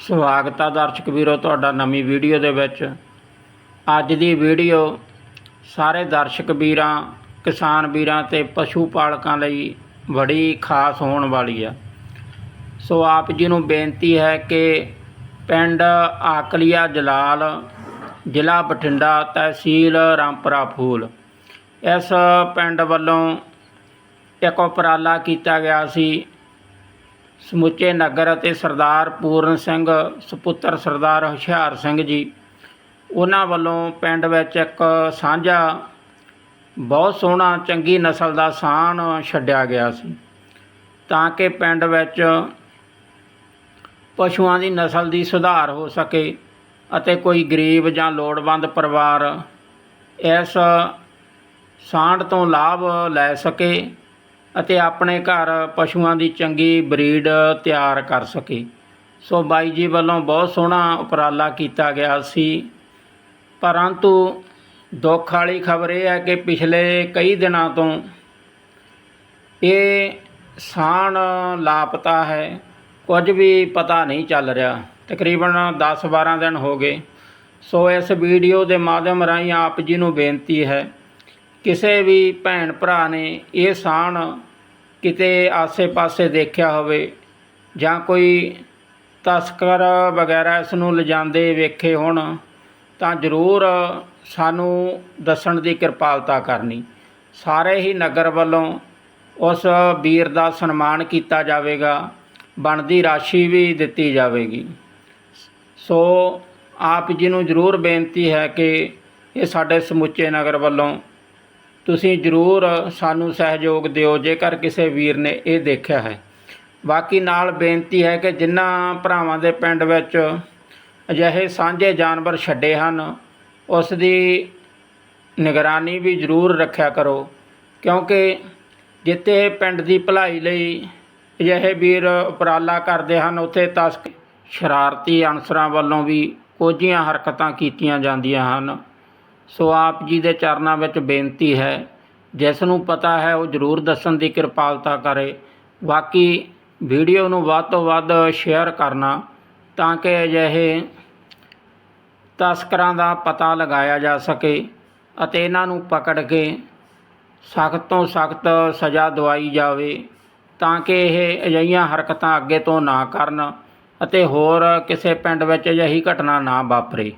ਸਵਾਗਤ ਆ ਦਰਸ਼ਕ ਵੀਰੋ ਤੁਹਾਡਾ ਨਵੀਂ ਵੀਡੀਓ ਦੇ ਵਿੱਚ। ਅੱਜ ਦੀ ਵੀਡੀਓ ਸਾਰੇ ਦਰਸ਼ਕ ਵੀਰਾਂ, ਕਿਸਾਨ ਵੀਰਾਂ ਤੇ ਪਸ਼ੂ ਪਾਲਕਾਂ ਲਈ ਬੜੀ ਖਾਸ ਹੋਣ ਵਾਲੀ ਆ। ਸੋ ਆਪ ਜੀ ਨੂੰ ਬੇਨਤੀ ਹੈ ਕਿ ਪਿੰਡ ਆਕਲੀਆ ਜਲਾਲ, ਜ਼ਿਲ੍ਹਾ ਬਠਿੰਡਾ ਤਹਿਸੀਲ ਰਾਮਪੁਰਾ ਫੂਲ। ਇਸ ਪਿੰਡ ਵੱਲੋਂ ਇੱਕ ਉਪਰਾਲਾ ਕੀਤਾ ਗਿਆ ਸੀ ਸਮੁੱਚੇ ਨਗਰ ਅਤੇ ਸਰਦਾਰ ਪੂਰਨ ਸਿੰਘ, ਸੁਪੁੱਤਰ ਸਰਦਾਰ ਹੁਸ਼ਿਆਰ ਸਿੰਘ ਜੀ, ਉਹਨਾਂ ਵੱਲੋਂ ਪਿੰਡ ਵਿੱਚ ਇੱਕ ਸਾਂਝਾ ਬਹੁਤ ਸੋਹਣਾ ਚੰਗੀ ਨਸਲ ਦਾ ਸਾਣ ਛੱਡਿਆ ਗਿਆ ਸੀ। ਤਾਂ ਕਿ ਪਿੰਡ ਵਿੱਚ ਪਸ਼ੂਆਂ ਦੀ ਨਸਲ ਦੀ ਸੁਧਾਰ ਹੋ ਸਕੇ ਅਤੇ ਕੋਈ ਗਰੀਬ ਜਾਂ ਲੋੜਵੰਦ ਪਰਿਵਾਰ ਇਸ ਸਾਂਢ ਤੋਂ ਲਾਭ ਲੈ ਸਕੇ ਅਤੇ ਆਪਣੇ ਘਰ ਪਸ਼ੂਆਂ ਦੀ ਚੰਗੀ ਬਰੀਡ ਤਿਆਰ ਕਰ ਸਕੇ। ਸੋ ਬਾਈ ਜੀ ਵੱਲੋਂ ਬਹੁਤ ਸੋਹਣਾ ਉਪਰਾਲਾ ਕੀਤਾ ਗਿਆ ਸੀ। ਪਰੰਤੂ ਦੁੱਖ ਵਾਲੀ ਖਬਰ ਇਹ ਹੈ ਕਿ ਪਿਛਲੇ ਕਈ ਦਿਨਾਂ ਤੋਂ ਇਹ ਸਾਣ ਲਾਪਤਾ ਹੈ। ਕੁਝ ਵੀ ਪਤਾ ਨਹੀਂ ਚੱਲ ਰਿਹਾ। ਤਕਰੀਬਨ 10-12 ਦਿਨ ਹੋ ਗਏ। ਸੋ ਇਸ ਵੀਡੀਓ ਦੇ ਮਾਧਿਅਮ ਰਾਹੀਂ ਆਪ ਜੀ ਨੂੰ ਬੇਨਤੀ ਹੈ, ਕਿਸੇ ਵੀ ਭੈਣ ਭਰਾ ਨੇ ਇਹ ਸਾਣ ਕਿਤੇ ਆਸੇ-ਪਾਸੇ ਦੇਖਿਆ ਹੋਵੇ ਜਾਂ ਕੋਈ ਤਸਕਰ ਵਗੈਰਾ ਇਸ ਨੂੰ ਲਿਜਾਂਦੇ ਵੇਖੇ ਹੋਣ, ਤਾਂ ਜ਼ਰੂਰ ਸਾਨੂੰ ਦੱਸਣ ਦੀ ਕਿਰਪਾਲਤਾ ਕਰਨੀ। ਸਾਰੇ ਹੀ ਨਗਰ ਵੱਲੋਂ ਉਸ ਵੀਰ ਦਾ ਸਨਮਾਨ ਕੀਤਾ ਜਾਵੇਗਾ, ਬਣਦੀ ਰਾਸ਼ੀ ਵੀ ਦਿੱਤੀ ਜਾਵੇਗੀ। ਸੋ ਆਪ ਜੀ ਨੂੰ ਜ਼ਰੂਰ ਬੇਨਤੀ ਹੈ ਕਿ ਇਹ ਸਾਡੇ ਸਮੁੱਚੇ ਨਗਰ ਵੱਲੋਂ ਤੁਸੀਂ ਜ਼ਰੂਰ ਸਾਨੂੰ ਸਹਿਯੋਗ ਦਿਓ, ਜੇਕਰ ਕਿਸੇ ਵੀਰ ਨੇ ਇਹ ਦੇਖਿਆ ਹੈ। ਬਾਕੀ ਨਾਲ ਬੇਨਤੀ ਹੈ ਕਿ ਜਿਨ੍ਹਾਂ ਭਰਾਵਾਂ ਦੇ ਪਿੰਡ ਵਿੱਚ ਅਜਿਹੇ ਸਾਂਝੇ ਜਾਨਵਰ ਛੱਡੇ ਹਨ, ਉਸ ਦੀ ਨਿਗਰਾਨੀ ਵੀ ਜ਼ਰੂਰ ਰੱਖਿਆ ਕਰੋ, ਕਿਉਂਕਿ ਜਿੱਥੇ ਪਿੰਡ ਦੀ ਭਲਾਈ ਲਈ ਅਜਿਹੇ ਵੀਰ ਉਪਰਾਲਾ ਕਰਦੇ ਹਨ, ਉੱਥੇ ਤਸਕ ਸ਼ਰਾਰਤੀ ਅਨਸਰਾਂ ਵੱਲੋਂ ਵੀ ਕੋਝੀਆਂ ਹਰਕਤਾਂ ਕੀਤੀਆਂ ਜਾਂਦੀਆਂ ਹਨ। ਸੋ ਆਪ ਜੀ ਦੇ ਚਰਨਾਂ ਵਿੱਚ ਬੇਨਤੀ ਹੈ ਜਿਸ ਨੂੰ ਪਤਾ ਹੈ ਉਹ ਜ਼ਰੂਰ ਦੱਸਣ ਦੀ ਕਿਰਪਾਲਤਾ ਕਰੇ। ਬਾਕੀ ਵੀਡੀਓ ਨੂੰ ਵੱਧ ਤੋਂ ਵੱਧ ਸ਼ੇਅਰ ਕਰਨਾ ਤਾਂ ਕਿ ਅਜਿਹੇ ਤਸਕਰਾਂ ਦਾ ਪਤਾ ਲਗਾਇਆ ਜਾ ਸਕੇ ਅਤੇ ਇਹਨਾਂ ਨੂੰ ਪਕੜ ਕੇ ਸਖਤ ਤੋਂ ਸਖਤ ਸਜ਼ਾ ਦਵਾਈ ਜਾਵੇ ਤਾਂ ਕਿ ਇਹ ਅਜਿਹੀਆਂ ਹਰਕਤਾਂ ਅੱਗੇ ਤੋਂ ਨਾ ਕਰਨ ਅਤੇ ਹੋਰ ਕਿਸੇ ਪਿੰਡ ਵਿੱਚ ਅਜਿਹੀ ਘਟਨਾ ਨਾ ਵਾਪਰੇ।